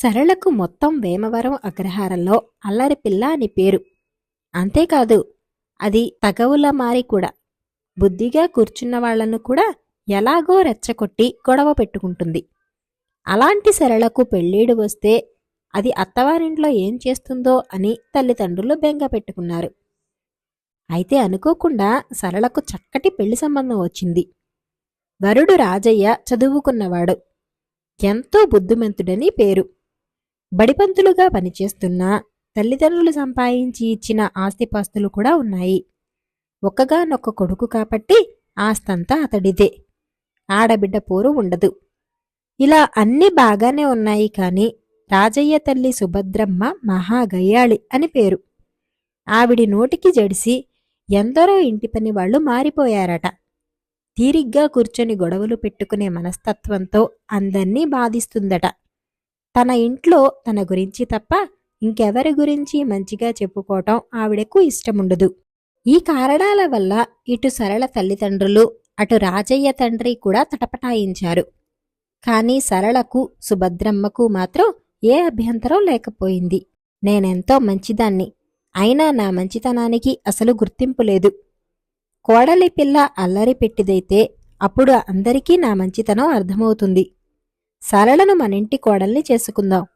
సరళకు మొత్తం వేమవరం అగ్రహారంలో అల్లరి పిల్ల అని పేరు. అంతేకాదు అది తగవుల మారి కూడా. బుద్ధిగా కూర్చున్న వాళ్ళను కూడా ఎలాగో రెచ్చగొట్టి గొడవ పెట్టుకుంటుంది. అలాంటి సరళకు పెళ్ళీడు వస్తే అది అత్తవారింట్లో ఏం చేస్తుందో అని తల్లిదండ్రులు బెంగ పెట్టుకున్నారు. అయితే అనుకోకుండా సరళకు చక్కటి పెళ్ళి సంబంధం వచ్చింది. వరుడు రాజయ్య చదువుకున్నవాడు. ఎంతో బుద్ధిమంతుడని పేరు. బడిపంతులుగా పనిచేస్తున్న తల్లిదండ్రులు సంపాదించి ఇచ్చిన ఆస్తిపాస్తులు కూడా ఉన్నాయి. ఒక్కగానొక్క కొడుకు కాబట్టి ఆస్తంతా అతడిదే. ఆడబిడ్డ పోరు ఉండదు. ఇలా అన్నీ బాగానే ఉన్నాయి కానీ రాజయ్య తల్లి సుభద్రమ్మ మహాగయ్యాళి అని పేరు. ఆవిడి నోటికి జడిసి ఎందరో ఇంటి పని వాళ్ళు మారిపోయారట. తీరిగ్గా కూర్చొని గొడవలు పెట్టుకునే మనస్తత్వంతో అందర్నీ బాధిస్తుందట. తన ఇంట్లో తన గురించి తప్ప ఇంకెవరి గురించి మంచిగా చెప్పుకోవటం ఆవిడకు ఇష్టముండదు. ఈ కారణాల వల్ల ఇటు సరళ తల్లిదండ్రులు అటు రాజయ్య తండ్రి కూడా తటపటాయించారు. కానీ సరళకు సుభద్రమ్మకు మాత్రం ఏ అభ్యంతరం లేకపోయింది. నేనెంతో మంచిదాన్ని. అయినా నా మంచితనానికి అసలు గుర్తింపు లేదు. కోడలి పిల్ల అల్లరి పెట్టిదైతే అప్పుడు అందరికీ నా మంచితనం అర్థమవుతుంది. సరళను మనింటి కోడల్ని చేసుకుందాం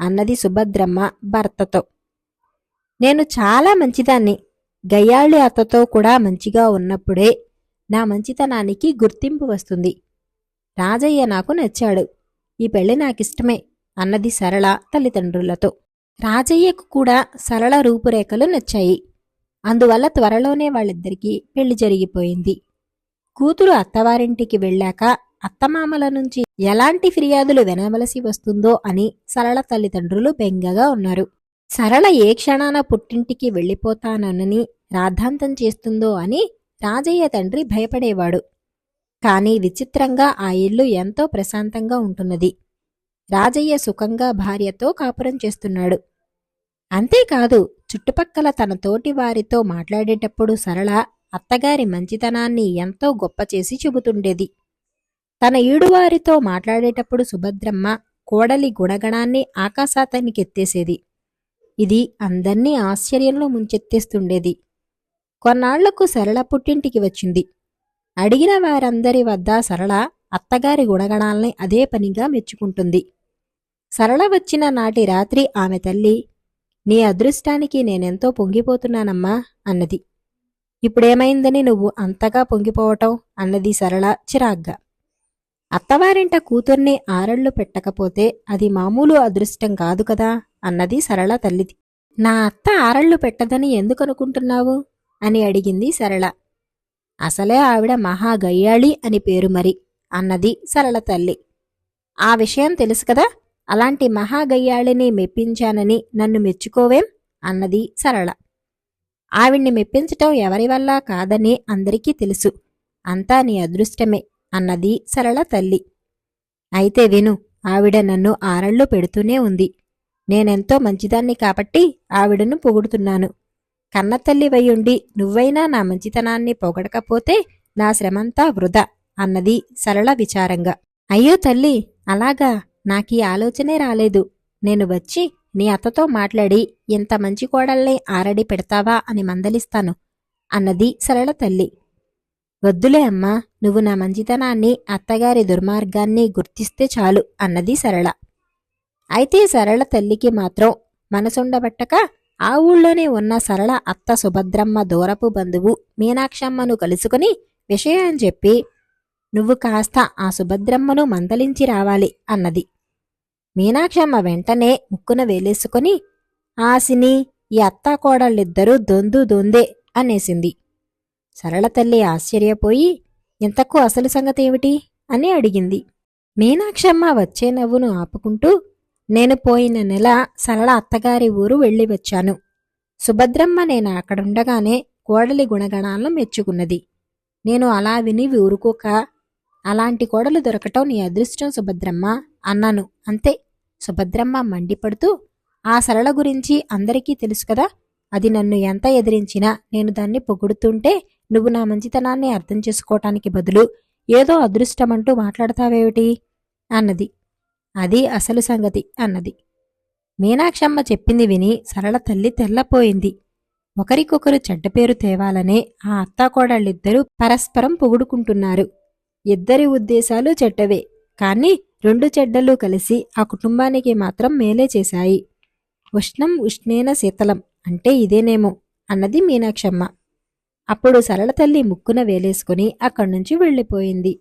అన్నది సుభద్రమ్మ భర్తతో. నేను చాలా మంచిదాన్ని. గయ్యాళి అత్తతో కూడా మంచిగా ఉన్నప్పుడే నా మంచితనానికి గుర్తింపు వస్తుంది. రాజయ్య నాకు నచ్చాడు. ఈ పెళ్ళి నాకిష్టమే అన్నది సరళ తల్లిదండ్రులతో. రాజయ్యకు కూడా సరళ రూపురేఖలు నచ్చాయి. అందువల్ల త్వరలోనే వాళ్ళిద్దరికీ పెళ్ళి జరిగిపోయింది. కూతురు అత్తవారింటికి వెళ్ళాక అత్తమామల నుంచి ఎలాంటి ఫిర్యాదులు వినవలసి వస్తుందో అని సరళ తల్లిదండ్రులు బెంగగా ఉన్నారు. సరళ ఏ క్షణాన పుట్టింటికి వెళ్ళిపోతానని రాద్ధాంతం చేస్తుందో అని రాజయ్య తండ్రి భయపడేవాడు. కానీ విచిత్రంగా ఆ ఇల్లు ఎంతో ప్రశాంతంగా ఉంటున్నది. రాజయ్య సుఖంగా భార్యతో కాపురం చేస్తున్నాడు. అంతేకాదు చుట్టుపక్కల తన తోటి వారితో మాట్లాడేటప్పుడు సరళ అత్తగారి మంచితనాన్ని ఎంతో గొప్ప చేసి చెబుతుండేది. తన ఈడువారితో మాట్లాడేటప్పుడు సుభద్రమ్మ కోడలి గుణగణాన్ని ఆకాశాతానికెత్తేసేది ఇది అందర్నీ ఆశ్చర్యంలో ముంచెత్తేస్తుండేది. కొన్నాళ్ళకు సరళ పుట్టింటికి వచ్చింది. అడిగిన వారందరి వద్ద సరళ అత్తగారి గుణగణాల్ని అదే పనిగా మెచ్చుకుంటుంది. సరళ వచ్చిన నాటి రాత్రి ఆమె తల్లి నీ అదృష్టానికి నేనెంతో పొంగిపోతున్నానమ్మా అన్నది. ఇప్పుడేమైందని నువ్వు అంతగా పొంగిపోవటం అన్నది సరళ చిరాగ్గా. అత్తవారింట కూతుర్ని ఆరళ్ళు పెట్టకపోతే అది మామూలు అదృష్టం కాదు కదా అన్నది సరళ తల్లిది. నా అత్త ఆరళ్ళు పెట్టదని ఎందుకనుకుంటున్నావు? అని అడిగింది సరళ. అసలే ఆవిడ మహాగయ్యాళి అని పేరు మరి అన్నది సరళ తల్లి. ఆ విషయం తెలుసు కదా? అలాంటి మహాగయ్యాళిని మెప్పించానని నన్ను మెచ్చుకోవేం? అన్నది సరళ. ఆవిడ్ని మెప్పించటం ఎవరి వల్ల కాదని అందరికీ తెలుసు. అంతా నీ అదృష్టమే. అన్నది సరళ తల్లి. అయితే విను ఆవిడ నన్ను ఆరళ్ళు పెడుతూనే ఉంది. నేనెంతో మంచిదాన్ని కాబట్టి ఆవిడను పొగుడుతున్నాను. కన్నతల్లి వయ్యుండి నువ్వైనా నా మంచితనాన్ని పొగడకపోతే నా శ్రమంతా వృధా అన్నది సరళ విచారంగా. అయ్యో తల్లి అలాగా? నాకీ ఆలోచనే రాలేదు. నేను వచ్చి నీ అత్తతో మాట్లాడి ఇంత మంచి కోడల్ని ఆరడి పెడతావా అని మందలిస్తాను అన్నది సరళ తల్లి. వద్దులే అమ్మా నువ్వు నా మంచితనాన్ని అత్తగారి దుర్మార్గాన్ని గుర్తిస్తే చాలు అన్నది సరళ. అయితే సరళ తల్లికి మాత్రం మనసుండబట్టక ఆ ఊళ్ళోనే ఉన్న సరళ అత్త సుభద్రమ్మ దూరపు బంధువు మీనాక్షమ్మను కలుసుకుని విషయం చెప్పి నువ్వు కాస్త ఆ సుభద్రమ్మను మందలించి రావాలి అన్నది. మీనాక్షమ్మ వెంటనే ముక్కున వేలేసుకుని ఆసిని ఈ అత్త కోడళ్ళిద్దరూ దొందు దొందే అనేసింది. సరళ తల్లి ఆశ్చర్యపోయి ఇంతకు అసలు సంగతేమిటి? అని అడిగింది. మీనాక్షమ్మ వచ్చే నవ్వును ఆపుకుంటూ నేను పోయిన నెల సరళ అత్తగారి ఊరు వెళ్ళి వచ్చాను. సుభద్రమ్మ నేను అక్కడుండగానే కోడలి గుణగణాలను మెచ్చుకున్నది. నేను అలా విని ఊరుకోక అలాంటి కోడలు దొరకటం నీ అదృష్టం సుభద్రమ్మ అన్నాను. అంతే. సుభద్రమ్మ మండిపడుతూ ఆ సరళ గురించి అందరికీ తెలుసు కదా అది నన్ను ఎంత ఎదిరించినా నేను దాన్ని పొగుడుతుంటే నువ్వు నా మంచితనాన్ని అర్థం చేసుకోవటానికి బదులు ఏదో అదృష్టమంటూ మాట్లాడతావేమిటి? అన్నది. అది అసలు సంగతి అన్నది. మీనాక్షమ్మ చెప్పింది విని సరళ తల్లి తెల్లపోయింది. ఒకరికొకరు చెడ్డ పేరు తేవాలనే ఆ అత్తాకోడళ్ళిద్దరూ పరస్పరం పొగుడుకుంటున్నారు. ఇద్దరి ఉద్దేశాలు చెడ్డవే కానీ రెండు చెడ్డలు కలిసి ఆ కుటుంబానికి మాత్రం మేలే చేశాయి. ఉష్ణం ఉష్ణేన శీతలం అంటే ఇదేనేమో అన్నది మీనాక్షమ్మ. అప్పుడు సరళ తల్లి ముక్కున వేలేసుకుని అక్కడ్నుంచి వెళ్ళిపోయింది.